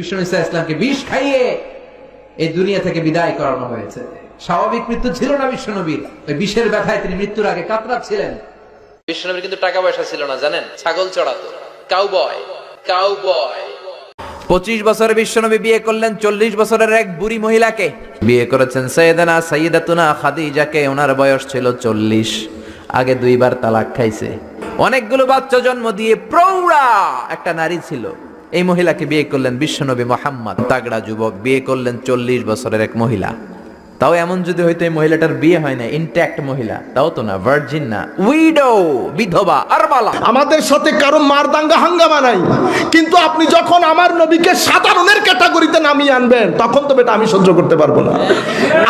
বিষ্ণু ইসা ইসলামকে বিষ খাইয়ে এই দুনিয়া থেকে বিদায় করানো হয়েছে। স্বাভাবিক মৃত্যু ছিল না বিশ্বনবীর ওই বিষের ব্যথায় তিনি মৃত্যুর আগে কাতরাচ্ছিলেন। বিশ্বনবীর কিন্তু টাকা পয়সা ছিল না জানেন? ছাগল চড়াতো। কাউ বয় কাউ বয় পঁচিশ বছরে বিশ্বনবী বিয়ে করলেন চল্লিশ বছরের এক বুড়ি মহিলাকে। বিয়ে করেছেন সৈয়দানা সৈয়দাতুনা খাদিজাকে। ওনার বয়স ছিল চল্লিশ। আগে দুইবার তালাক খাইছে। অনেকগুলো বাচ্চা জন্ম দিয়ে প্রৌঢ়া একটা নারী ছিল। এই মহিলাকে বিয়ে করলেন বিশ্বনবী মোহাম্মদ। তাগড়া যুবক, বিয়ে করলেন চল্লিশ বছরের এক মহিলা। তাও এমন যদি হয়তো এই মহিলাটার বিয়ে হয় না ইনট্যাক্ট মহিলা, তাও তো না ভার্জিন না। উইডো বিধবা আর বালা আমাদের সাথে কারও মারদাঙ্গা হাঙ্গামা নাই। কিন্তু আপনি যখন আমার নবীকে সাধারণের ক্যাটাগরিতে নামিয়ে আনবেন, তখন তো বেটা আমি সহ্য করতে পারব না।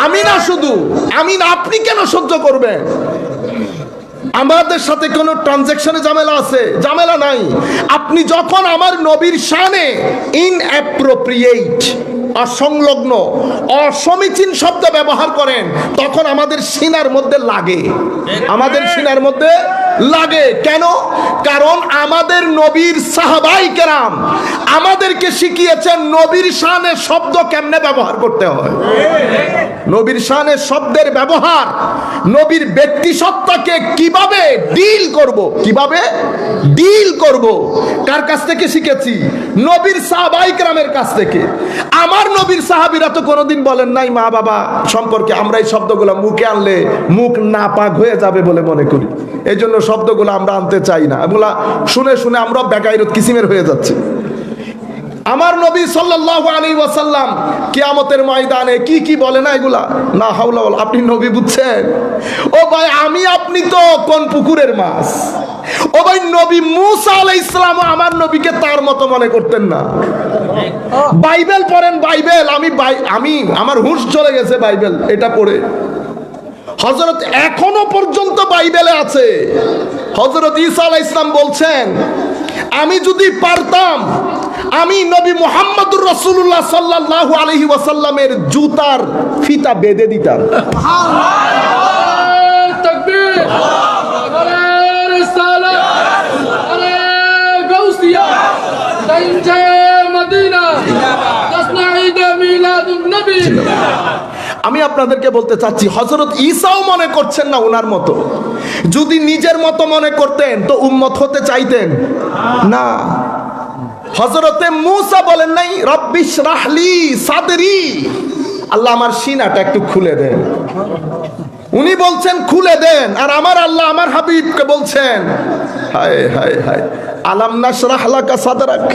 আমি না শুধু, আমি না, আপনি কেন সহ্য করবেন? আমাদের সাথে কোনো ট্রানজেকশনে ঝামেলা আছে? ঝামেলা নাই। আপনি যখন আমার নবীর শানে ইনঅ্যাপ্রোপ্রিয়েট অসংলগ্ন অসমীচীন শব্দ ব্যবহার করেন তখন আমাদের সিনার মধ্যে লাগে। আমাদের সিনার মধ্যে লাগে। কেন? কারণ আমাদের নবীর সাহাবাই কেরাম আমাদেরকে শিখিয়েছেন নবীর শানে শব্দ কেমনে ব্যবহার করতে হয়। নবীর শানে শব্দের ব্যবহার, নবীর ব্যক্তি সত্তাকে কীভাবে ডিল করব, কীভাবে ডিল করব, কার কাছ থেকে শিখেছি? নবীর সাহাবাই কেরামের কাছ থেকে। আমার নবীর সাহাবিরা তো কোনোদিন বলেন নাই, মা বাবা, সম্পর্কে আমরা এই শব্দগুলো মুখে আনলে মুখ না পাক হয়ে যাবে বলে মনে করি। এই জন্য শব্দগুলো আমরা আনতে চাই না। এগুলা শুনে শুনে আমরা বেকাইরত কিসিমের হয়ে যাচ্ছে। আমার নবী সাল্লাল্লাহু আলাইহি ওয়াসাল্লাম কিয়ামতের ময়দানে কি কি বলে না এগুলা? না বল আপনি নবী বুঝছেন? ও ভাই, আমি, আপনি তো কোন পুকুরের মাছ? ও ভাই, নবী মুসা আলাইহিস সালাম আমার নবীকে তার মতো মনে করতেন না। বাইবেল পড়েন, বাইবেল। আমি আমি আমার হুঁশ চলে গেছে বাইবেল, এটা পড়ে। হজরত এখনও পর্যন্ত বাইবেলে আছে। হজরত ইসা আলাহ ইসলাম বলছেন আমি যদি পারতাম আমি নবী মোহাম্মদুর রসুল্লাহ সাল্লাহ আলহি ওয়াসাল্লামের জুতার ফিতা বেঁধে দিতাম। আমি আপনাদেরকে বলতে চাচ্ছি হজরত ঈসাও মনে করছেন না ওনার মতো। যদি নিজের মতো মনে করতেন, তো উম্মত হতে চাইতেন। না। হজরতে মুসা বলেন নাই রব্বিশ রাহলি সাদরি। আল্লাহ আমার সিনাটা একটু খুলে দেন। উনি বলছেন, খুলে দেন। আর আমার আল্লাহ আমার হাবিবকে বলছেন, হায় হায় হায়, আলাম নাসরাহলাকা সাদরাক?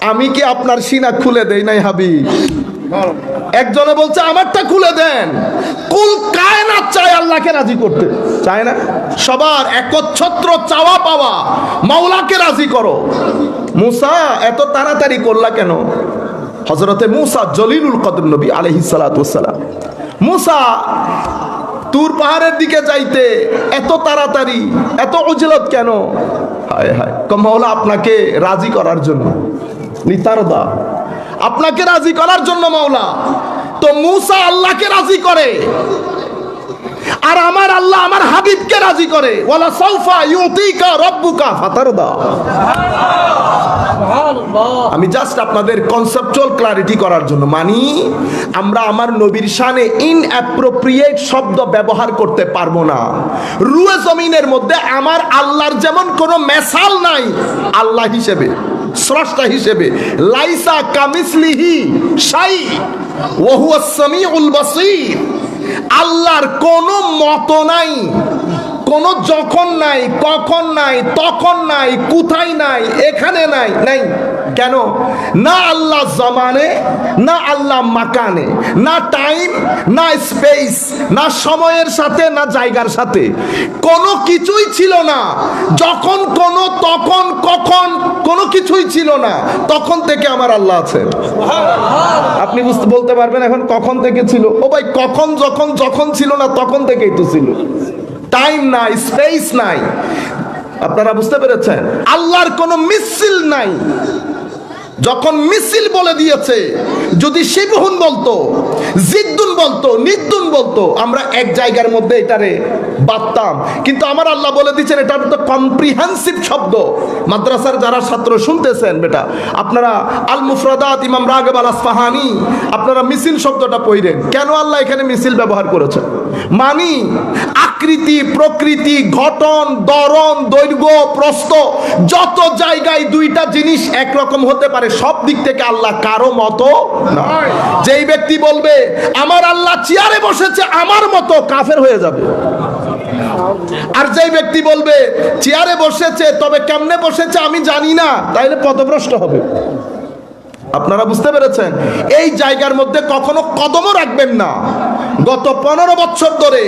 আমি কি আপনার সিনা খুলে দেই নাই হাবিব? একজনে বলছে, আমারটা খুলে দেন। কুল কায়নাত চায় আল্লাহকে রাজি করতে। চায় না? সবার একচ্ছত্র চাওয়া পাওয়া মাওলাকে রাজি করো। মুসা এত তাড়াতাড়ি করলা কেন? হজরতে মুসা জলিলুল কদর নবী আলহিস সালাম। মুসা তুর পাহাড়ের দিকে যাইতে এত তাড়াতাড়ি, এত উজলত কেন? হায় হায় কমলা আপনাকে রাজি করার জন্য। লিতারদা আপনাকে রাজি করার জন্য মাওলা। তো মুসা আল্লাহকে রাজি করে। আর আমার আল্লাহ আমার হাবিবকে রাজি করে। ওয়ালা সাউফা ইউতিকা রব্বুকা ফাতারদা। আমি জাস্ট আপনাদের কনসেপচুয়াল ক্লারিটি করার জন্য মানি আমরা আমার নবীর শানে ইনঅ্যাপ্রোপ্রিয়েট শব্দ ব্যবহার করতে পারব না। রুয়ে জমিনের মধ্যে আমার আল্লাহর যেমন কোনো মেসাল নাই আল্লাহ হিসেবে। স্রষ্টা হিসেবে। লাইসা কামিসলিহি সাই ওহুয়া সামিউল বাসীর। আল্লাহর কোনো মত নাই, কোনো যখন নাই, কখন নাই, তখন নাই, কোথায় নাই, এখানে নাই নাই। কেন? না আল্লাহ জমানে, না আল্লাহ মাকানে, না টাইম না স্পেস না সময়ের সাথে, না জায়গার সাথে। কোনো কিছুই ছিল না। যখন কোনো, তখন, কখন, কোনো কিছুই ছিল না। তখন থেকে আমার আল্লাহ আছেন। আপনি বুঝতে, বলতে পারবেন এখন কখন থেকে ছিল? ও ভাই, কখন, যখন যখন ছিল না, তখন থেকেই তো ছিল। টাইম নাই স্পেস নাই। আপনারা বুঝতে পেরেছেন? আল্লাহর কোনো মিছিল নাই। যখন মিছিল বলে দিয়েছে, যদি শিবহুন বলতো, জিদ্দুন বলতো, নিদ্দুন বলতো, আমরা এক জায়গার মধ্যে এটারে বাঁধতাম। কিন্তু আমার আল্লাহ বলে দিচ্ছেন এটা তো কম্প্রিহেন্সিভ শব্দ। মাদ্রাসার যারা ছাত্র শুনতেছেন, বেটা, আপনারা আল মুফরাদাত ইমাম রাগব আল আসফাহানি আপনারা মিছিল শব্দটা পড়েন। কেন আল্লাহ এখানে মিছিল ব্যবহার করেছেন? মানি আকৃতি, প্রকৃতি, গঠন দরন দৈর্ঘ্য, প্রস্থ, যত জায়গায় দুইটা জিনিস একরকম হতে পারে, সব দিক থেকে আল্লাহ কারও মতো যেই ব্যক্তি বলবে, আমার আল্লাহ চেয়ারে বসেছে, আমার মতো কাফের হয়ে যাবে। আর যেই ব্যক্তি বলবে, চেয়ারে বসেছে, তবে কেমনে বসেছে আমি জানি না, তাইলে পদভ্রষ্ট হবে। আপনারা বুঝতে পেরেছেন? এই জায়গার মধ্যে কখনো কদমও রাখবেন না। গত পনেরো বছর ধরে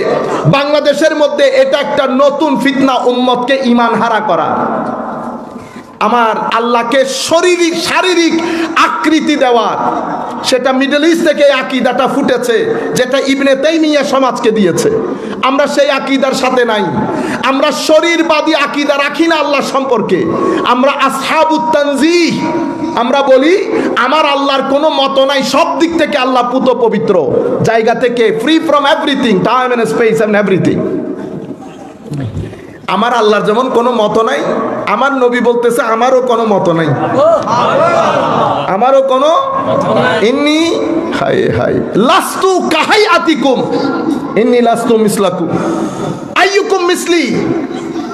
বাংলাদেশের মধ্যে এটা একটা নতুন ফিতনা উম্মতকে ইমান হারা করা। আমার আল্লাহকে শারীরিক শারীরিক আকৃতি দেওয়ার সেটা মিডল ইস্ট থেকে আকিদাটা ফুটেছে, যেটা ইবনে তাইমিয়া সমাজকে দিয়েছে। আমরা সেই আকিদার সাথে নাই। আমরা শরীরবাদী আকিদা রাখি না আল্লাহ সম্পর্কে। আমরা আসহাবুত তানজিহ। আমরা বলি, আমার আল্লাহর কোনো মত নাই, সব দিক থেকে আল্লাহ পুত পবিত্র। জায়গা থেকে free from everything time and space and everything আমার আল্লাহর যেমন কোনো মত নাই, আমার নবী বলতেছে, আমারও কোনো মত নাই। আমারও কোনো ইন্নি হাই হাই লাস্তু কাহাই আতিকুম, ইন্নি লাস্তু মিসলাকুম। আইয়ুকুম মিসলি,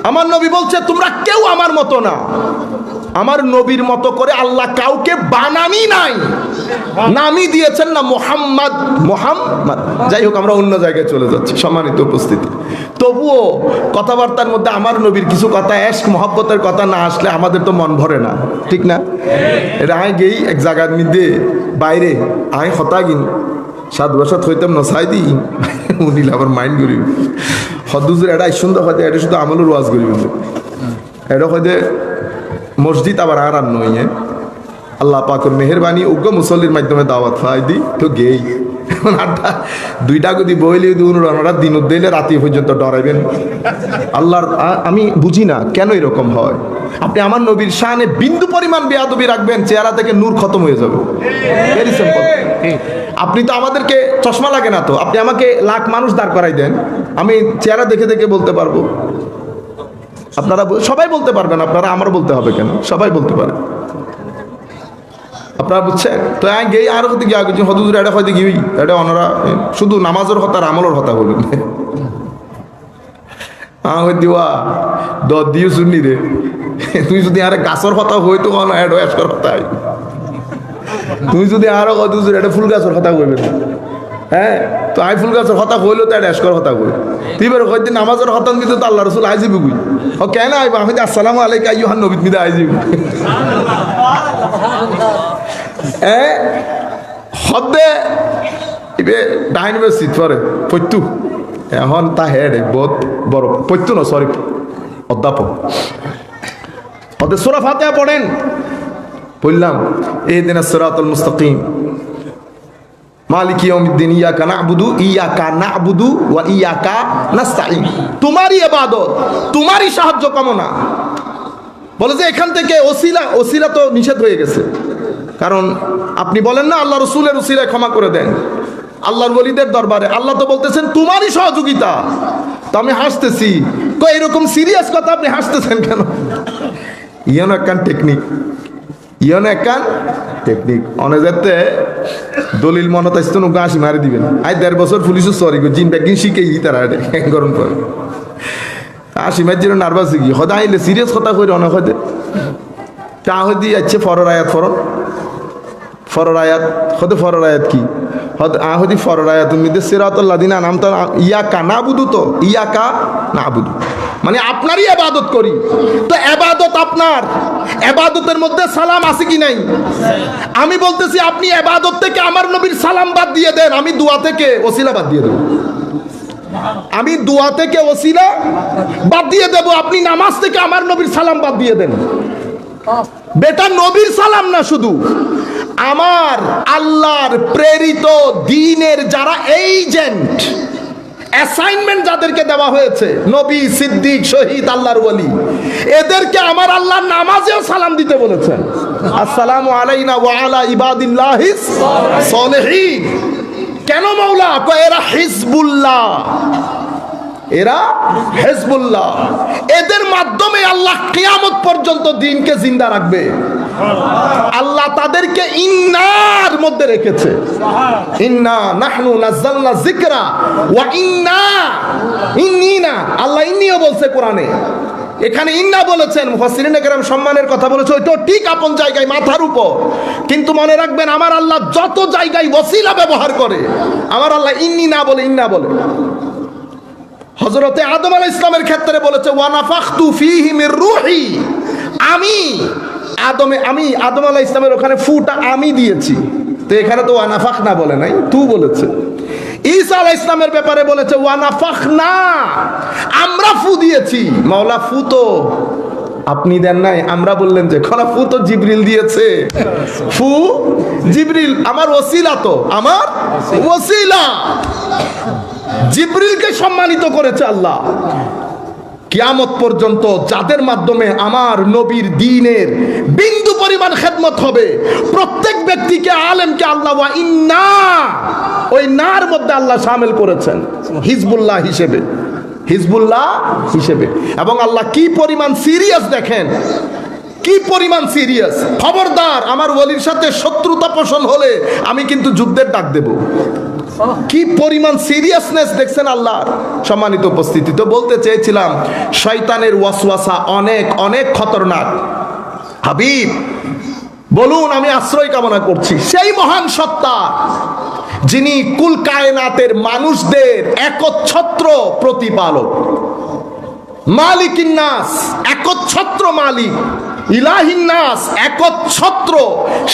আমার নবী বলছে, তোমরা কেউ আমার মতো না। আমার নবীর মতো করে আল্লাহ কাউকে বানানি নাই। নামই দিয়েছেন না মোহাম্মদ মোহাম্মদ। যাই হোক, আমরা অন্য জায়গায় চলে যাচ্ছি, সম্মানিত উপস্থিতি। তবুও কথাবার্তার মধ্যে আমার নবীর কিছু কথা, এশক মহব্বতের কথা না আসলে আমাদের তো মন ভরে না, ঠিক না? এটা আয় গেই এক জায়গার মধ্যে বাইরে আয় হতা গিন সাত বছর হইতাম নসাই দিই। উনিল আবার মাইন্ড করি হদুজুর এটা সুন্দর হয়তো এটা শুধু আমলের ওয়াজ করি এটা হয়তো মসজিদ আবার আর আর নই হ্যাঁ? আল্লাহ পাকুর মেহরবানি, উগ্র মুসল্লির মাধ্যমে দাওয়াত খাই দিই, তো গেই। আড্ডা, দুইটা যদি বইলে ওনারা দিন দিলে রাতি পর্যন্ত ডরাইবেন। আল্লাহর আমি বুঝি না কেন এরকম হয়। আপনি আমার নবীর শানে বিন্দু পরিমাণ বেয়াদবি রাখবেন, চেহারা থেকে নূর খতম হয়ে যাবে. আপনি তো আমাদেরকে চশমা লাগে না তো। আপনি আমাকে লাখ মানুষ দাঁড় করাই দেন। আমি চেহারা দেখে দেখে বলতে পারব। আপনারা সবাই বলতে পারবেন, আপনারা আমার বলতে হবে কেন? সবাই বলতে পারে। আপনারা বুঝছেন? তো গেই আর হতে গিয়ে কিছু হদুদুর এটা হয়তো গিয়ে এটা অনরা শুধু নামাজের হতা আর আমলের হতা বলুন। আহ দিওয়া দ দিও রে। তুই যদি আরে গাছর তুই যদি আরও ফুল গাছর হ্যাঁ তো আই ফুল গাছের হতা হইল তো এটা এসকর হতা কই তুই বের কইদিন নামাজের হতান কিন্তু তো আল্লাহ রসুল আইজিবি গুই ও কেন আইবা? আমি আসসালামু আলাইকা আইয়ুহান নবী মিদা আইজিবি। এ, হদে, ইবে ডাইন বে সিট পরে পত্যু এখন তা হেড বহুত বড়। পত্যু না সরি অধ্যাপক। হদে সুরা ফাতিহা পড়েন। বললাম এই দিনের সিরাতুল মুস্তাকিম। মালিক ইয়াউমিদ্দিন, ইয়াকা না'বুদু ইয়াকা না'বুদু ওয়া ইয়াকা নাস্তাইন তোমারই ইবাদত, তোমারই সাহায্য কামনা। বলে যে এখান থেকে ওসিলা ওসিলা তো নিষেধ হয়ে গেছে। কারণ আপনি বলেন না, আল্লাহ রসুলের ওসিলায় ক্ষমা করে দেন। আল্লাহর বলিদের দরবারে আল্লাহ তো বলতেছেন, তোমারই সহযোগিতা। তো আমি হাসতেছি। কো এরকম সিরিয়াস কথা আপনি হাসতেছেন কেন? ইয়ন একখান টেকনিক ইয়ন একখান টেকনিক অনেক দলিল মনত আসতো নৌকা হাসি মারি দিবেন। আই দেড় বছর পুলিশও সরি জিন ব্যাগিং শিখে ই তারা গরম করে। হাসি মার জন্য নার্ভাস কি সদায় আইলে সিরিয়াস কথা কই অনেক হয়তো তা হদি আছে ফরর আয়াত ফরন ফরর আয়াত, হতে ফরর আয়াত কি? হদ আহদি ফরর আয়াত। তুমি সিরাতুল্লাহ দিনা নাম তো ইয়াকা না বুধু তো? ইয়াকা না বুধু মানে আপনারই আবাদত করি। তো আবাদত আপনার। আবাদতের মধ্যে সালাম আছে কি নাই? আমি বলতেছি, আপনি আবাদত থেকে আমার নবীর সালাম বাদ দিয়ে দেন, আমি দোয়া থেকে ওসিলা বাদ দিয়ে দেব। আমি দোয়া থেকে ওসিলা বাদ দিয়ে দেব, আপনি নামাজ থেকে আমার নবীর সালাম বাদ দিয়ে দেন। বেটা, নবীর সালাম না শুধু। আমার আল্লাহর প্রেরিত দিনের যারা এইজেন্ট অ্যাসাইনমেন্ট যাদেরকে দেওয়া হয়েছে, নবী, সিদ্দিক, শহীদ, আল্লাহর ওলি এদেরকে আমার আল্লাহ নামাজেও সালাম দিতে বলেছেন। আসসালাম আলাইনা ওয়া আলা ইবাদিল্লাহিস সলিহিন। কেন মাওলা কয়, এরা হিজবুল্লাহ। এরা হেজবুল্লাহ। এদের মাধ্যমে আল্লাহ কিয়ামত পর্যন্ত দিনকে জিন্দা রাখবে। আল্লাহ তাদেরকে ইন্নার মধ্যে রেখেছে। ইন্না নাহনু নাযালনা যিকরা ওয়া ইন্না ইন্নিনা। আল্লাহ ইন্নিও বলছে কোরআনে। এখানে ইন্না বলেছেন, মুফাসসিরিন কেরাম সম্মানের কথা বলেছে ওইটা ঠিক আপন জায়গায়, মাথার উপর। কিন্তু মনে রাখবেন, আমার আল্লাহ যত জায়গায় ওসিলা ব্যবহার করে, আমার আল্লাহ ইন্নি না বলে, ইন্না বলে। হজরতে আদম আলাহ ইসলামের ক্ষেত্রে বলেছে ওয়ানাফাখতু ফিহি মির রুহি। আমি আদমে আমি আদম আলাহ ইসলামের ওখানে ফুটা আমি দিয়েছি। তো এখানে তো ওয়ানাফাখ না বলে নাই তু বলেছে। ঈসা আলাহ ইসলামের ব্যাপারে বলেছে ওয়ানাফাখ না আমরা ফু দিয়েছি। মাওলা ফু তো আপনি দেন নাই আমরা বললেন যে খরা ফু তো জিবরিল দিয়েছে। ফু জিবরিল আমার ওসিলা তো আমার ওসিলা। জিব্রিলকে সম্মানিত করেছে আল্লাহ। কিয়ামত পর্যন্ত যাদের মাধ্যমে আমার নবীর দিনের বিন্দু পরিমাণ খেদমত হবে, প্রত্যেক ব্যক্তিকে, আলেমকে আল্লাহ ইন্না, ওই নার মধ্যে আল্লাহ সামিল করেছেন। হিজবুল্লাহ হিসেবে। হিজবুল্লাহ হিসেবে। এবং আল্লাহ কি পরিমাণ সিরিয়াস দেখেন, কি পরিমাণ সিরিয়াস। খবরদার, আমার ওলির সাথে শত্রুতা পোষণ হলে আমি কিন্তু যুদ্ধের ডাক দেব। কি পরিমাণ সিরিয়াসনেস দেখছেন আল্লাহর? সম্মানিত উপস্থিতি, তো বলতে চেয়েছিলাম, শয়তানের ওয়াসওয়াসা অনেক অনেক খতরনাক। হাবিব, বলুন, আমি আশ্রয় কামনা করছি। সেই মহান সত্তা, যিনি কুল কায়নাতের মানুষদের একচ্ছত্র প্রতিপালক। মালিকিন্নাস একচ্ছত্র মালিক। ইলাহিন্নাস একচ্ছত্র,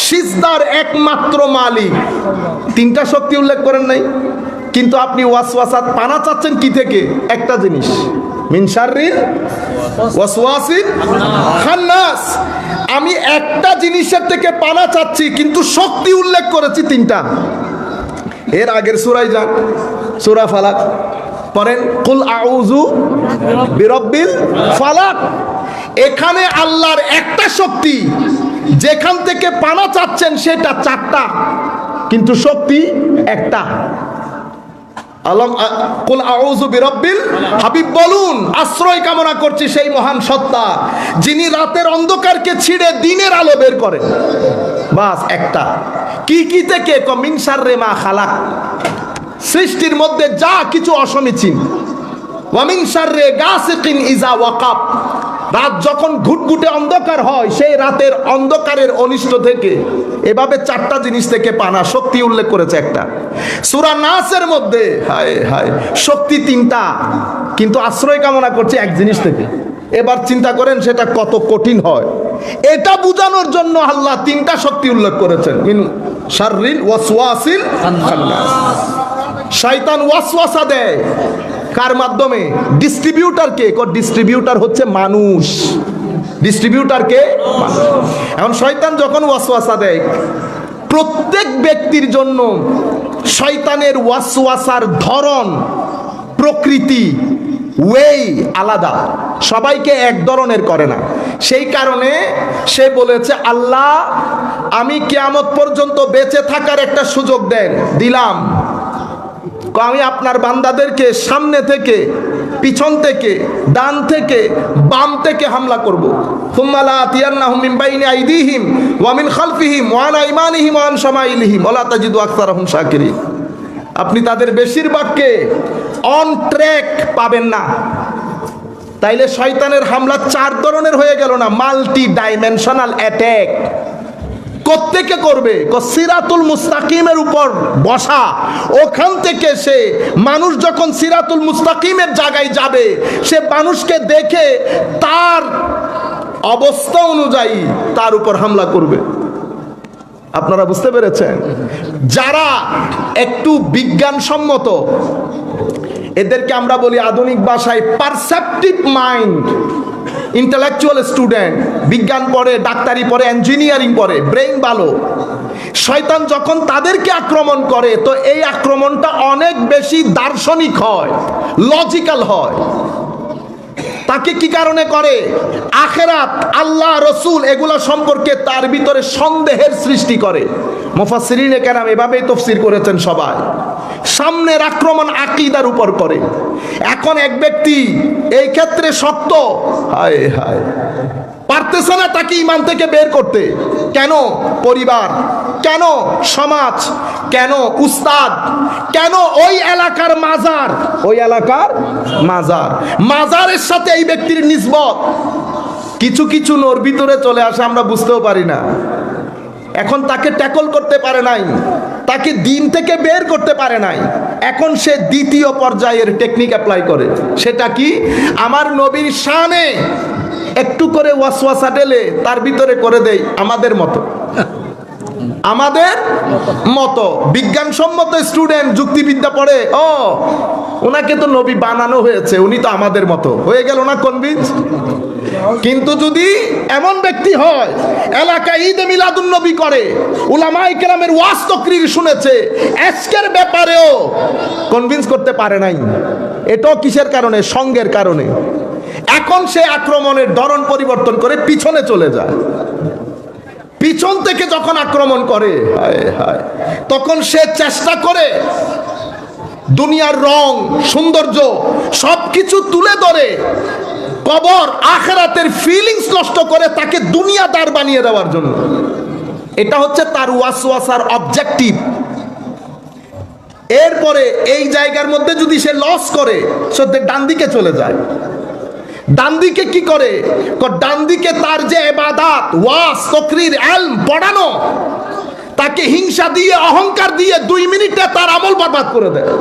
সিজদার একমাত্র মালিক। তিনটা শক্তি উল্লেখ করেন নাই, কিন্তু আপনি ওয়াসওয়াসাত পানা চাচ্ছেন কি থেকে? একটা জিনিস আমি একটা জিনিসের থেকে পানা চাচ্ছি, কিন্তু শক্তি উল্লেখ করেছি তিনটা। এর আগের সুরাই যান, সুরা ফালাক। পরেন কুল আউজু বিরব্বিল ফালাক। এখানে আল্লাহর একটা শক্তি, যেখান থেকে পানা চাচ্ছেন সেটা চারটা, কিন্তু শক্তি একটা। হাবিব বলুন, আশ্রয় কামনা করছি সেই মহান সত্তা, যিনি রাতের অন্ধকারকে ছিঁড়ে দিনের আলো বের করেন। বাস একটা। কি কি থেকে? কমিনসার রে মা খালাক। সৃষ্টির মধ্যে যা কিছু অসমীচীন। ওয়ামিন শাররে গাসিকিন ইজা ওয়াকাব। রাত যখন ঘুটঘুটে অন্ধকার হয়, সেই রাতের অন্ধকারের অনিষ্ট থেকে, এভাবে চারটা জিনিস থেকে পানা, শক্তি উল্লেখ করেছে একটা। সুরা নাসের মধ্যে, হায় হায়, শক্তি তিনটা, কিন্তু আশ্রয় কামনা করছে এক জিনিস থেকে। এবার চিন্তা করেন, সেটা কত কঠিন হয়। এটা বোঝানোর জন্য আল্লাহ তিনটা শক্তি উল্লেখ করেছেন। শাররিল ওয়াসওয়াসিল শয়তান ওয়াসওয়াসা দেয়। কার মাধ্যমে? ডিস্ট্রিবিউটার কে। ডিস্ট্রিবিউটার হচ্ছে মানুষ। ডিস্ট্রিবিউটার কে? এখন শয়তান যখন ওয়াসওয়াসা দেয়, প্রত্যেক ব্যক্তির জন্য শয়তানের ওয়াসওয়াসার ধরন, প্রকৃতি ওয়েই আলাদা। সবাইকে এক ধরনের করে না। সেই কারণে সে বলেছে, আল্লাহ, আমি কিয়ামত পর্যন্ত বেঁচে থাকার একটা সুযোগ দেন। দিলাম। আমি আপনার বান্দাদেরকে সামনে থেকে, পিছন থেকে, ডান থেকে, বাম থেকে হামলা করব। আইদিহিম খালফিহিম শামাইলিহিম আপনি তাদের বেশিরভাগকে অন ট্র্যাক পাবেন না। তাইলে শয়তানের হামলা চার ধরনের হয়ে গেল না মাল্টি ডাইমেনশনাল অ্যাটাক কোত্থেকে করবে। সিরাতুল মুস্তাকিমের উপর বসা। ওখান থেকে সে মানুষ যখন সিরাতুল মুস্তাকিমের জায়গায় যাবে, সে মানুষকে দেখে তার অবস্থা অনুযায়ী তার উপর হামলা করবে। আপনারা বুঝতে পেরেছেন? যারা একটু বিজ্ঞানসম্মত, এদেরকে আমরা বলি আধুনিক ভাষায় পারসেপটিভ মাইন্ড ইন্টালেকচুয়াল স্টুডেন্ট বিজ্ঞান পড়ে, ডাক্তারি পড়ে ইঞ্জিনিয়ারিং পড়ে ব্রেইন ভালো। শয়তান যখন তাদেরকে আক্রমণ করে, তো এই আক্রমণটা অনেক বেশি দার্শনিক হয় লজিক্যাল হয়। তাকে কি কারণে করে? আখেরাত আল্লাহ, রসুল এগুলো সম্পর্কে তার ভিতরে সন্দেহের সৃষ্টি করে। মুফাসসিরিনে কেরাম এভাবেই তফসির করেছেন সবাই। সামনের আক্রমণ আকিদার উপর করে। এখন এক ব্যক্তি এই ক্ষেত্রে শক্ত। হায় হায়। পারতেছে না তাকে ইমান থেকে বের করতে। কেন পরিবার? কেন সমাজ? কেন উস্তাদ? কেন ওই এলাকার মাজার? ওই এলাকার মাজার। মাজারের সাথে এই ব্যক্তির নিসবত। কিছু কিছু নোর ভিতরে চলে আসে, আমরা বুঝতেও পারি না। এখন তাকে ট্যাকল করতে পারে নাই। তাকে দিন থেকে বের করতে পারে নাই। এখন সে দ্বিতীয় পর্যায়ের টেকনিক অ্যাপ্লাই করে। সেটা কি? আমার নবীর শানে একটু করে ওয়াসওয়াসা ঢেলে তার ভিতরে করে দেয় আমাদের মতো। আমাদের মতো বিজ্ঞানসম্মত স্টুডেন্ট যুক্তিবিদ্যা পড়ে, ও, ওনাকে তো নবী বানানো হয়েছে, উনি তো আমাদের মতো। হয়ে গেল না কনভিন্স কিন্তু যদি এমন ব্যক্তি হয়, এলাকায় ঈদে মিলাদুন নবী করে উলামাই কেরামের ওয়াজ তকরির শুনেছে, আজকের ব্যাপারেও কনভিন্স করতে পারে নাই। এটাও কিসের কারণে? সঙ্গের কারণে। এখন সে আক্রমণের ধরন পরিবর্তন করে পিছনে চলে যায়। পিছন থেকে যখন আক্রমণ করে তখন সে চেষ্টা করে দুনিয়ার রং, সৌন্দর্য সবকিছু তুলে ধরে, কবর, আখেরাতের ফিলিংস নষ্ট করে তাকে দুনিয়া দুনিয়াদার বানিয়ে দেওয়ার জন্য। এটা হচ্ছে তার ওয়াসওয়াসার অবজেক্টিভ এরপরে এই জায়গার মধ্যে যদি সে লস করে সত্যি ডান দিকে চলে যায়। ডান দিকে কি করে? ডান দিকে তার যে এবাদাত, ওয়াস, তকরির এলম পড়ানো, তাকে হিংসা দিয়ে, অহংকার দিয়ে দুই মিনিটে তার আমল বরবাদ করে দেয়।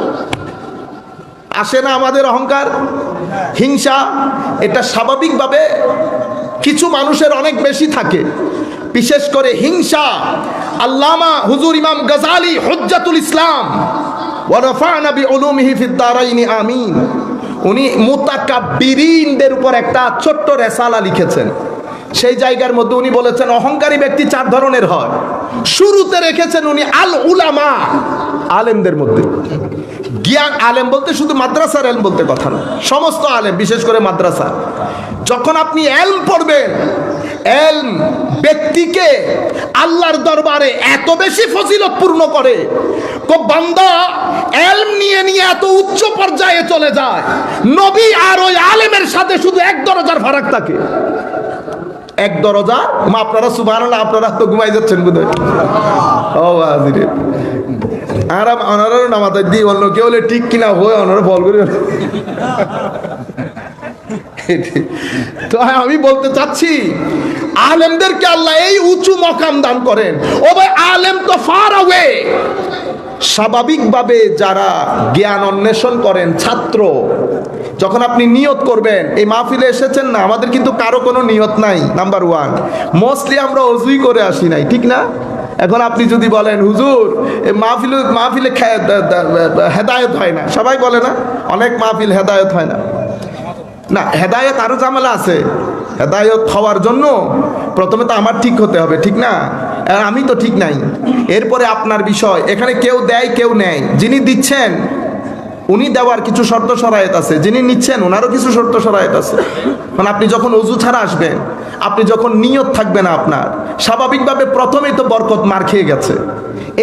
আসে না আমাদের অহংকার? হিংসা, এটা স্বাভাবিকভাবে কিছু মানুষের অনেক বেশি থাকে। বিশেষ করে হিংসা, আল্লামা হুজুর ইমাম গজালি, হজ্জাতুল ইসলাম ওয়ারফানা বিউলুমিহি ফিদ দারাইনি, আমিন। উনি মোতাকাব্বিরিনদের উপর একটা ছোট্ট রেসালা লিখেছেন। সেই জায়গার মধ্যে উনি বলেছেন, অহংকারী ব্যক্তি চার ধরনের হয়। শুরুতে রেখেছেন উনি আল উলামা, আলেমদের মধ্যে। জ্ঞান, আলেম বলতে শুধু মাদ্রাসার এলম বলতে কথা না, সমস্ত আলেম, বিশেষ করে মাদ্রাসা। যখন আপনি এলম পড়বেন এলম ব্যক্তিকে আল্লাহর দরবারে এত বেশি ফজিলতপূর্ণ করে, কো বান্দা এলম নিয়ে নিয়ে এত উচ্চ পর্যায়ে চলে যায়, নবী আর ওই আলেমের সাথে শুধু এক দরজার ফারাক থাকে। এক দরজা? মা, আপনারা সুবাহ আপনারা তো ঘুমাই যাচ্ছেন বোধ ও হাজিরে। আর অনারও নামাতে দিই, অন্য কেউ হলে ঠিক কিনা হয়ে অনারও ফল করি তো আমি বলতে চাচ্ছি আলেমদেরকে আল্লাহ এই উঁচু মকাম দান করেন। ও ভাই, আলেম তো ফার অ্যাওয়ে স্বাভাবিকভাবে যারা জ্ঞান অন্বেষণ করেন, ছাত্র, যখন আপনি নিয়ত করবেন, এই মাহফিলে এসেছেন না, আমাদের কিন্তু কারও কোনো নিয়ত নাই নাম্বার ওয়ান মোস্টলি আমরা অজুই করে আসি নাই, ঠিক না? এখন আপনি যদি বলেন, হুজুর, এ মাহফিলে মাহফিলে হেদায়েত হয় না। সবাই বলে না, অনেক মাহফিল হেদায়ত হয় না। না, হেদায়ত আরও ঝামেলা আছে। হেদায়ত হওয়ার জন্য প্রথমে তো আমার ঠিক হতে হবে, ঠিক না? আমি তো ঠিক নাই। এরপরে আপনার বিষয়, এখানে কেউ দেয়, কেউ নেয়। যিনি দিচ্ছেন, উনি দেওয়ার কিছু শর্ত সরায়ত আছে। যিনি নিচ্ছেন ওনারও কিছু শর্ত সরায়ত আছে। মানে আপনি যখন অজু ছাড়া আসবেন, আপনি যখন নিয়ত থাকবে না আপনার, স্বাভাবিকভাবে প্রথমেই তো বরকত মার খেয়ে গেছে।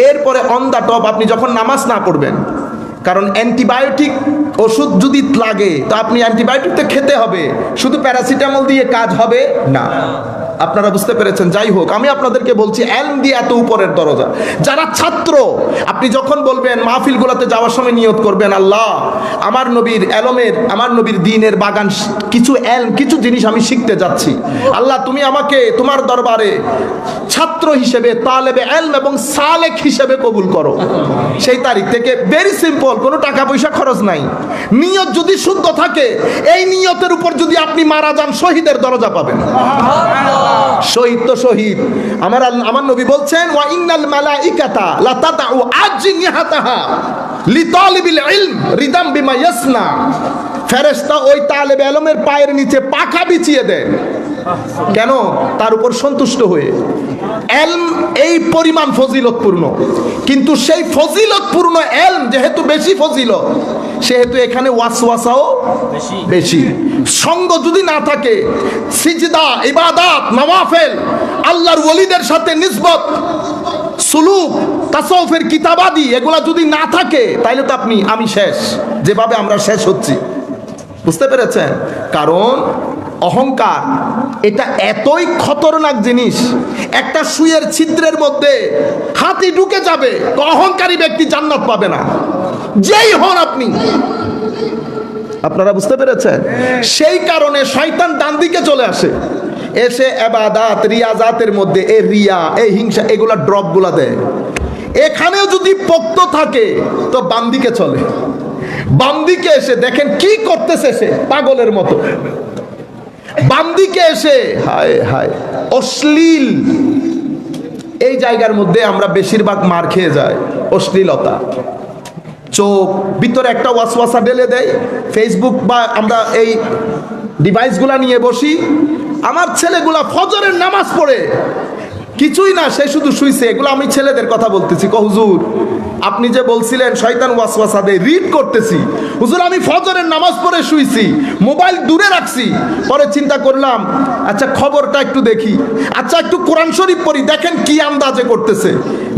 এরপরে অন দ্য টপ আপনি যখন নামাজ না পড়বেন, কারণ অ্যান্টিবায়োটিক ওষুধ যদি লাগে, তো আপনি অ্যান্টিবায়োটিক তো খেতে হবে। শুধু প্যারাসিটামল দিয়ে কাজ হবে না। আপনারা বুঝতে পেরেছেন, যাই হোক, আমি আপনাদেরকে বলছি, এলম দিয়ে এত উপরের দরজা। যারা ছাত্র, আপনি যখন বলবেন, মাহফিলগুলোতে যাওয়ার সময় নিয়ত করবেন, আল্লাহ, আমার নবীর এলমের, আমার নবীর দিনের বাগান, কিছু এলম, কিছু জিনিস আমি শিখতে যাচ্ছি। আল্লাহ, তুমি আমাকে তোমার দরবারে ছাত্র হিসেবে, তালেবে এলম এবং সালেক হিসেবে কবুল করো। সেই তারিখ থেকে ভেরি সিম্পল কোনো টাকা পয়সা খরচ নাই। নিয়ত যদি শুদ্ধ থাকে, এই নিয়তের উপর যদি আপনি মারা যান, শহীদের দরজা পাবেন। শহীদ তো শহীদ। আমার আমার নবী বলছেন, ওয়া ইন্নাল মালাইকাতা লা তাদাউ আজনিহাতাহা লিতালিবিল ইলম রিদাম বিমা ইয়াসনা। ফেরেশতা ওই তালেব আলমের পায়ের নিচে পাখা বিছিয়ে দেন। কেন? তার উপর সন্তুষ্ট হয়ে। এলম এই পরিমাণ ফজিলতপূর্ণ। কিন্তু সেই ফজিলতপূর্ণ এলম যেহেতু বেশি ফজিলত সেহেতু এখানে ওয়াসওয়াসাও বেশি। সঙ্গ যদি না থাকে সিজদা ইবাদাত নওয়াফেল আল্লাহর ওলিদের সাথে নিসবত সুলুক তাসৌফের কিতাবাদি এগুলা যদি না থাকে তাইলে তো আপনি আমি শেষ। যেভাবে আমরা শেষ হচ্ছি। বুঝতে পেরেছেন? কারণ অহংকার এটা এতই খতরনাক জিনিস, একটা সুয়ের ছিদ্রের মধ্যে হাতি ঢুকে যাবে অহংকারী ব্যক্তি জান্নাত পাবে না। যেই হন আপনি। আপনারা বুঝতে পেরেছেন? সেই কারণে শয়তান ডান দিকে চলে আসে। এসে এবাদাত, রিয়াজাতের মধ্যে এ রিয়া, এ হিংসা, এগুলা ড্রপগুলা দেয়। এখানেও যদি পোক্ত থাকে, তো বাম দিকে চলে। বাম দিকে এসে দেখেন কি করতেছে সে, পাগলের মতো। বাম দিকে এসে, হায় হায়, অশ্লীল। এই জায়গার মধ্যে আমরা বেশিরভাগ মার খেয়ে যাই, অশ্লীলতা। চোখ, ভিতরে একটা ওয়াসওয়াসা ঢেলে দেয়। ফেসবুক বা আমরা এই ডিভাইসগুলা নিয়ে বসি। আমার ছেলেগুলা ফজরের নামাজ পড়ে। কিছুই না, সে শুধু শুইছে। এগুলো আমি ছেলেদের কথা বলতেছি ক হুজুর, আপনি যে বলছিলেন, শয়তান ওয়াসওয়াসা দেয়, রিড করতেছি। হুজুর, আমি ফজরের নামাজ পড়ে শুইছি, মোবাইল দূরে রাখছি। পরে চিন্তা করলাম আচ্ছা খবরটা একটু দেখি। আচ্ছা একটু কোরআন শরীফ পড়ি, দেখেন কি আন্দাজে করতেছে।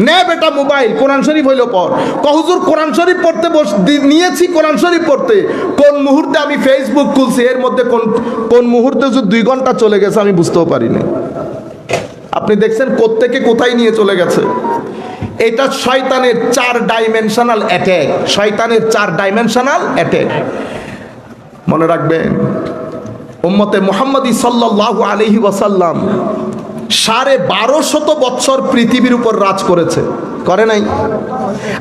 নে বেটা মোবাইল, কোরআন শরীফ হইল পর কহুজুর কোরআন শরীফ পড়তে বস নিয়েছি কোরআন শরীফ পড়তে। কোন মুহূর্তে আমি ফেসবুক খুলছি, এর মধ্যে কোন কোন মুহূর্তে দুই ঘণ্টা চলে গেছে, আমি বুঝতেও পারিনি। আপনি দেখছেন কোত্থেকে কোথায় নিয়ে চলে গেছে? এটা শয়তানের চার ডাইমেনশনাল অ্যাটাক শয়তানের চার ডাইমেনশনাল অ্যাটাক মনে রাখবেন উম্মতে মোহাম্মদী সাল্লাল্লাহু আলহি ওয়াসাল্লাম সাড়ে বারো শত বৎসর পৃথিবীর উপর রাজ করেছে। করে নাই?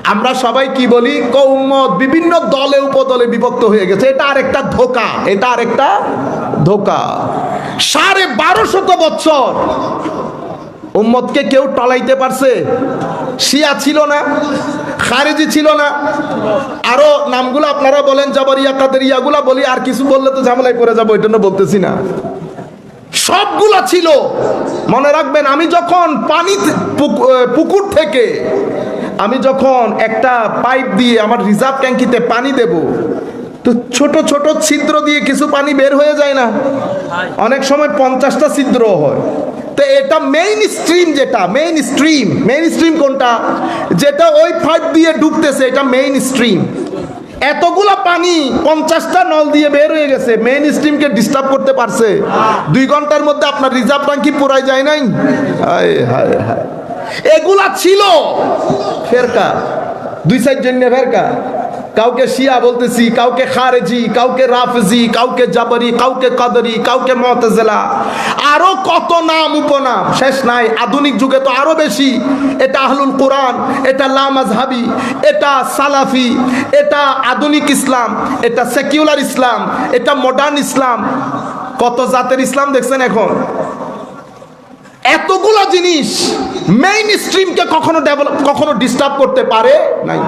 আমরা সবাই কি বলি? কৌম্মত বিভিন্ন দলে উপদলে বিভক্ত হয়ে গেছে। এটা আরেকটা ধোকা। এটা আরেকটা ধোকা। সাড়ে বারো শত বৎসর উম্মতকে কেউ টলাইতে পারছে? শিয়া ছিল না, খারেজি ছিল না। আরও নামগুলো আপনারা বলেন, জাবরিয়া কাদেরিয়াগুলা বলি, আর কিছু বললে তো ঝামেলায় পড়ে যাব জন্য বলতেছি না। সবগুলা ছিল। মনে রাখবেন, আমি যখন পানি পুকুর থেকে আমি যখন একটা পাইপ দিয়ে আমার রিজার্ভ ট্যাঙ্কিতে পানি দেব তো ছোট ছোট ছিদ্র দিয়ে কিছু পানি বের হয়ে যায় না। অনেক সময় পঞ্চাশটা ছিদ্র হয়। তো এটা মেইন স্ট্রিম যেটা মেইন স্ট্রিম মেইন স্ট্রিম কোনটা? যেটা ওই পাইপ দিয়ে ঢুকতেছে এটা মেইন স্ট্রিম এতগুলা পানি পঞ্চাশটা নল দিয়ে বের হয়ে গেছে মেইন স্ট্রিমকে ডিস্টার্ব করতে পারছে। দুই ঘণ্টার মধ্যে আপনার রিজার্ভ ট্যাঙ্কি পুরাই যায় নাই? এগুলা ছিল। ফেরকা। দুই সাইড জন্য ফেরকা। কাউকে শিয়া বলতেছি, কাউকে খারেজি, কাউকে রাফজি, কাউকে জাবরি, কাউকে কাদরি, কাউকে মতজেলা আরও কত নাম উপনাম, শেষ নাই, আধুনিক যুগে তো আরও বেশি। এটা আহলুল কোরআন, এটা লামাজহাবি এটা সালাফি, এটা আধুনিক ইসলাম, এটা সেকিউলার ইসলাম, এটা মডার্ন ইসলাম। কত জাতের ইসলাম দেখছেন এখন? এতগুলো জিনিস মেইন স্ট্রিমকে কখনো ডেভেলপ কখনো ডিস্টার্ব করতে পারে? নাই।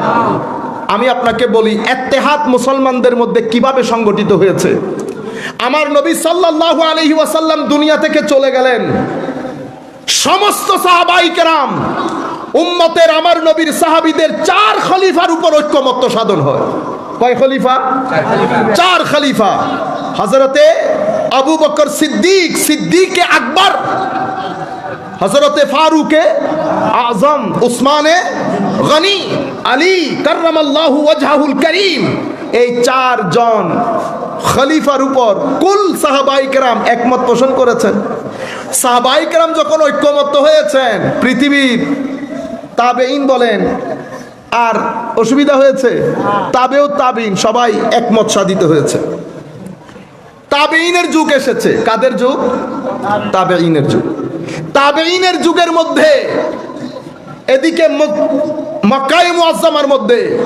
আমি আপনাকে বলি এত্তেহাদ মুসলমানদের মধ্যে কীভাবে সংগঠিত হয়েছে? আমার নবী সাল্লাল্লাহু আলাইহি ওয়াসাল্লাম দুনিয়া থেকে চলে গেলেন। সমস্ত সাহাবাই কেরাম উম্মতের আমার নবীর সাহাবীদের চার খলিফার উপর ঐক্যমত্য সাধন হয়। কয় খলিফা? চার খলিফা। হজরতে আবু বকর সিদ্দিক সিদ্দিকে আকবর হজরতে ফারুকে আজম উসমানে গনি, আলী, কররামাল্লাহু ওয়াজহাহুল করিম। এই চারজন খলিফার উপর কুল সাহাবাইকেরাম একমত পোষণ করেছেন। সাহাবাইকেরাম যখন ঐক্যমত্য হয়েছেন, পৃথিবীর তাবেইন বলেন, আর অসুবিধা হয়েছে? তাবেও তাবিন সবাই একমত সাধিত হয়েছে। তাবেইনের যুগ এসেছে। কাদের যুগ? তাবেইনের যুগ। তাবেইনের যুগের মধ্যে এদিকে মক- মক্কায়ে মুআজ্জামার মধ্যে,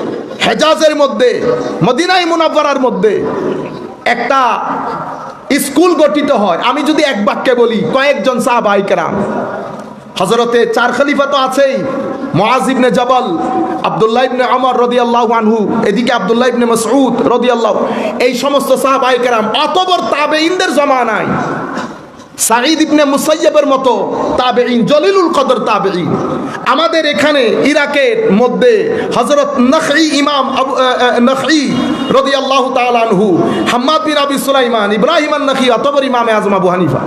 হেজাজের মধ্যে, মদিনাই মুনাফারার মধ্যে একটা স্কুল গঠিত হয়। আমি যদি এক বাক্যে বলি, কয়েকজন সাহাবাই কেরাম হজরতে চার খলিফা তো আছেই, মুআজ ইবনে জবল, আব্দুল্লাহ ইবনে আমর আল্লাহ আনহু, এদিকে আব্দুল্লাহ ইবনে রদি আল্লাহ এই সমস্ত সাহাবায়ে কেরাম অতবর জমা জমানায় সাঈদ ইবনে মুসাইয়াবের মতো তাবেঈন, জলিলুল কদর তাবেঈন। আমাদের এখানে ইরাকের মধ্যে হযরত নখঈ ইমাম আবু নখঈ রাদিয়াল্লাহু তাআলা আনহু, হাম্মাদ বিন আবি সুলাইমান, ইব্রাহিম আন-নখঈ অতবর ইমামে আজম আবু হানিফা।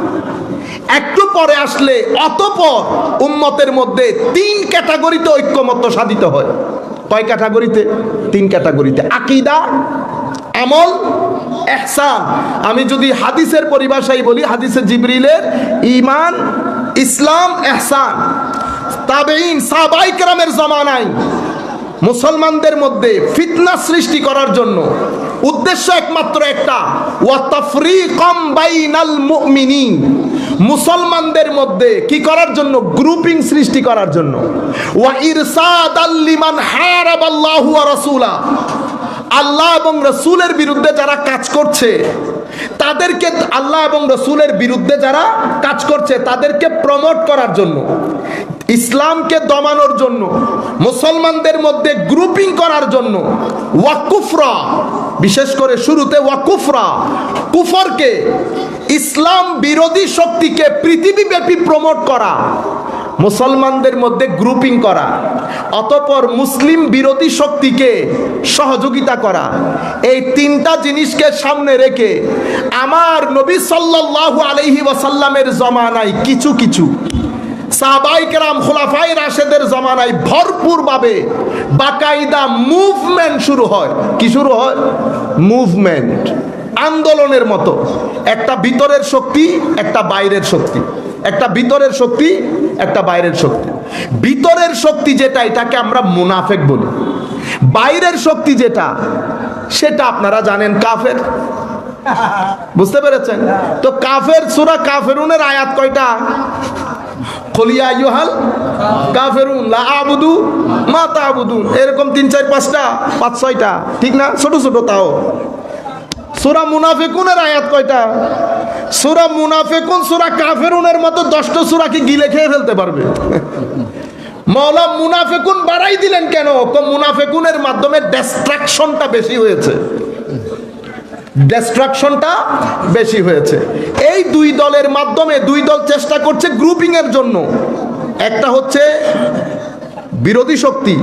একটু পরে আসলে অতপর উম্মতের মধ্যে তিন ক্যাটাগরিতে ঐক্যমত্য সাধিত হয়। কয় ক্যাটাগরিতে? তিন ক্যাটাগরিতে। আকিদা আমল, এহসান। আমি যদি হাদিসের পরিভাষাই বলি, হাদিসে জিবরিলের ইমান ইসলাম, এহসান। তাবেইন সাহাবাই কেরামের জমানায় মুসলমানদের মধ্যে ফিতনা সৃষ্টি করার জন্য উদ্দেশ্য একমাত্র একটা মুসলমানদের মধ্যে কি করার জন্য? গ্রুপিং সৃষ্টি করার জন্য। ওয়া ইরসাদাল লিমান হারাবাল্লাহু রাসূলা। আল্লাহ এবং রসুলের বিরুদ্ধে যারা কাজ করছে, তাদেরকে আল্লাহ এবং রসুলের বিরুদ্ধে যারা কাজ করছে, তাদেরকে প্রমোট করার জন্য, ইসলামকে দমানোর জন্য, মুসলমানদের মধ্যে গ্রুপিং করার জন্য, ওয়াকুফরা, বিশেষ করে শুরুতে ওয়াকুফরা, কুফরকে, ইসলাম বিরোধী শক্তিকে পৃথিবীব্যাপী প্রমোট করা মুসলমানদের মধ্যে গ্রুপিং করা, অতপর মুসলিম বিরোধী শক্তিকে সহযোগিতা করা, এই তিনটা জিনিসকে সামনে রেখে আমার নবী সাল্লাল্লাহু আলাইহি ওয়াসাল্লামের জমানায় কিছু কিছু রাশেদের জমানায় ভরপুরভাবে বাকায়দা মুভমেন্ট শুরু হয়। কি শুরু হয়? মুভমেন্ট আন্দোলনের মতো। একটা ভিতরের শক্তি, একটা বাইরের শক্তি। একটা ভিতরের শক্তি, একটা বাইরের শক্তি। ভিতরের শক্তি যেটা, এটাকে আমরা মুনাফেক বলি। বাইরের শক্তি যেটা, সেটা আপনারা জানেন কাফের। বুঝতে পেরেছেন? তো কাফের, সুরা কাফেরুনের আয়াত কয়টা? কাফেরুন লা আবুদু মা এরকম তিন, চার, পাঁচটা, পাঁচ, ছয়টা। ঠিক না? ছোট ছোট তাও। সুরা মুনাফিকুনের আয়াত কয়টা? সুরা মুনাফিকুন, সুরা কাফেরুনের মতো দশটা সুরা কি গিলে খেয়ে ফেলতে পারবে? মৌলা মুনাফিকুন বাড়াই দিলেন কেন? মুনাফিকুনের মাধ্যমে ডিস্ট্রাকশনটা বেশি হয়েছে। ডিস্ট্রাকশনটা বেশি হয়েছে। এই দুই দলের মাধ্যমে দুই দল চেষ্টা করছে গ্রুপিং এর জন্য। একটা হচ্ছে বিরোধী শক্তি,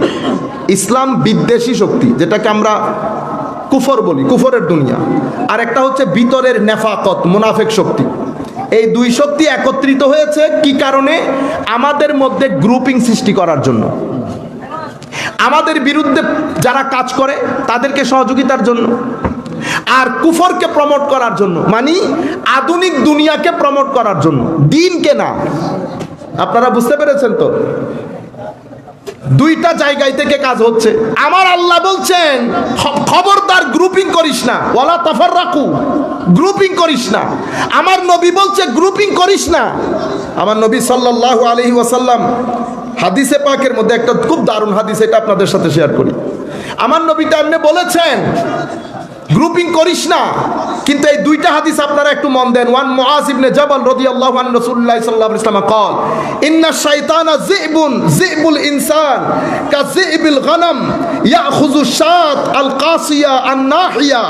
ইসলাম বিদ্বেষী শক্তি, যেটাকে আমরা কুফর বলি, কুফরের দুনিয়া। আর একটা হচ্ছে ভিতরের নেফাকত, মুনাফেক শক্তি। এই দুই শক্তি একত্রিত হয়েছে কি কারণে? আমাদের মধ্যে গ্রুপিং সৃষ্টি করার জন্য। আমাদের বিরুদ্ধে যারা কাজ করে, তাদেরকে সহযোগিতার জন্য। আর কুফরকে প্রমোট করার জন্য। মানে আধুনিক দুনিয়াকে প্রমোট করার জন্য। দিনকে না। আপনারা বুঝতে পেরেছেন তো? দুইটা জায়গায় থেকে কাজ হচ্ছে। আমার আল্লাহ বলছেন খবরদার গ্রুপিং করিস না। ওয়ালা তাফার রাখু গ্রুপিং করিস না। আমার নবী বলছে গ্রুপিং করিস না। আমার নবী সাল্লাল্লাহু আলাইহি ওয়াসাল্লাম হাদিসে পাকের মধ্যে একটা খুব দারুণ হাদিস, এটা আপনাদের সাথে শেয়ার করি। আমার নবীটা এমনি বলেছেন গ্রুপিং করিস না। কিন্তু এই দুইটা হাদিস আপনারা একটু মন দেন ওয়ান মুআজ ইবনে জাবাল রাদিয়াল্লাহু আনহু রাসূলুল্লাহ সাল্লাল্লাহু আলাইহি ওয়াসাল্লাম قال ان الشيطان ذئب ذئب الانسان كذئب الغنم ياخذ الشاة القاسيه الناحيه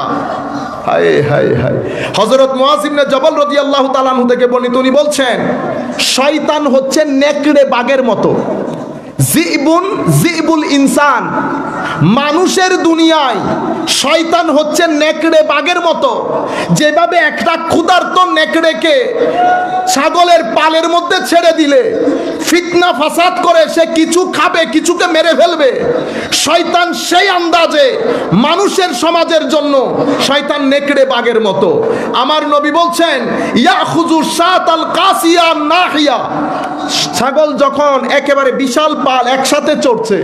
হায় হায় হায় হযরত মুআজ ইবনে জাবাল রাদিয়াল্লাহু তাআলা আনহু থেকে বর্ণিত উনি বলছেন শয়তান হচ্ছে নেকড়ে বাঘের মতো জিবুন, জিবুল ইনসান। মানুষের দুনিয়ায় শয়তান হচ্ছে নেকড়ে বাঘের মতো। যেভাবে একটা ক্ষুধার্ত নেকড়েকে ছাগলের পালের মধ্যে ছেড়ে দিলে, ফিতনা ফাসাদ করে সে কিছু খাবে, কিছুকে মেরে ফেলবে। শয়তান সেই আন্দাজে মানুষের সমাজের জন্য শয়তান নেকড়ে বাঘের মতো। আমার নবী বলছেন ইয়া খুজু সাত আল কাসিয়া নাহিয়া। ছাগল যখন একেবারে বিশাল পাল একসাথে চড়ছে।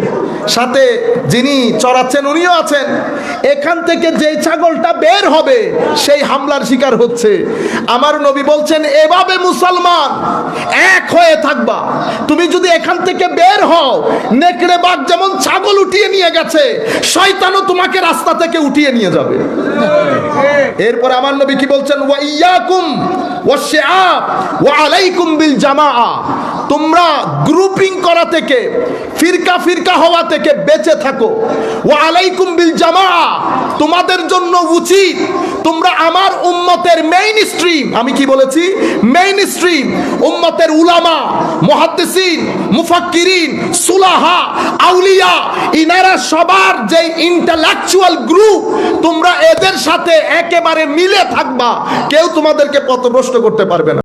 সাথে যিনি চড়াচ্ছেন, উনিও আছেন। এখান থেকে যেই ছাগলটা বের হবে, সেই হামলার শিকার হচ্ছে। আমার নবী বলছেন, এভাবে মুসলমান এক হয়ে থাকবা। তুমি যদি এখান থেকে বের হও, নেকড়ে বাঘ যেমন ছাগল উঠিয়ে নিয়ে গেছে, শয়তানও তোমাকে রাস্তা থেকে উঠিয়ে নিয়ে যাবে। এরপর আমার নবী কি বলছেন, ওয়া ইয়াকুম ওয়া শিআব ওয়া আলাইকুম বিল জামাআ। তোমরা গ্রুপিং করা থেকে, ফিরকা ফিরকা হওয়া থেকে বেঁচে থাকো। ওয়া আলাইকুম বিল জামাআ, তোমাদের জন্য উচিত, তোমরা আমার উম্মতের মেইন স্ট্রিম আমি কি বলেছি? মেইন স্ট্রিম উম্মতের উলামা, মুহাদ্দিসিন, মুফাক্কিরিন, সুলাহা, আউলিয়া, ইনারা সবার যে ইন্টালেকচুয়াল গ্রুপ তোমরা এদের সাথে একেবারে মিলে থাকবা। কেউ তোমাদেরকে পথভ্রষ্ট করতে পারবে না।